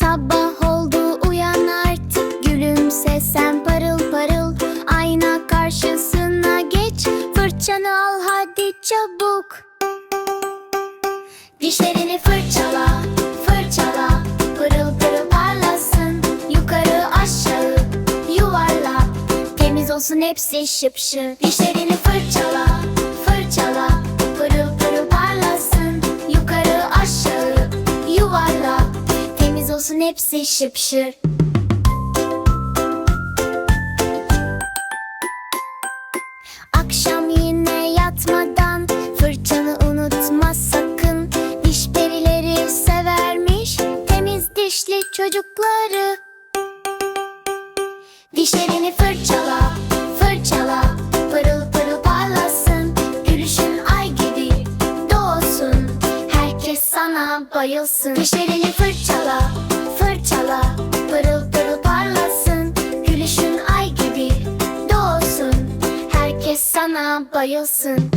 Sabah oldu uyan artık. Gülümse sen parıl parıl. Ayna karşısına geç. Fırçanı al hadi çabuk. Dişlerini fırçala, fırçala. Pırıl pırıl parlasın. Yukarı aşağı yuvarla. Temiz olsun hepsi şıp şıp. Dişlerini fırçala, fırçala. Pırıl pırıl parlasın. Yukarı aşağı yuvarla olsun hepsi şıp şıp Akşam yine yatmadan fırçanı unutma sakın. Diş perileri severmiş temiz dişli çocukları. Dişlerini fırçala, fırçala Pırıl pırıl parlasın. Gülüşün ay gibi doğsun Herkes sana bayılsın. Dişlerini fırçala bayılsın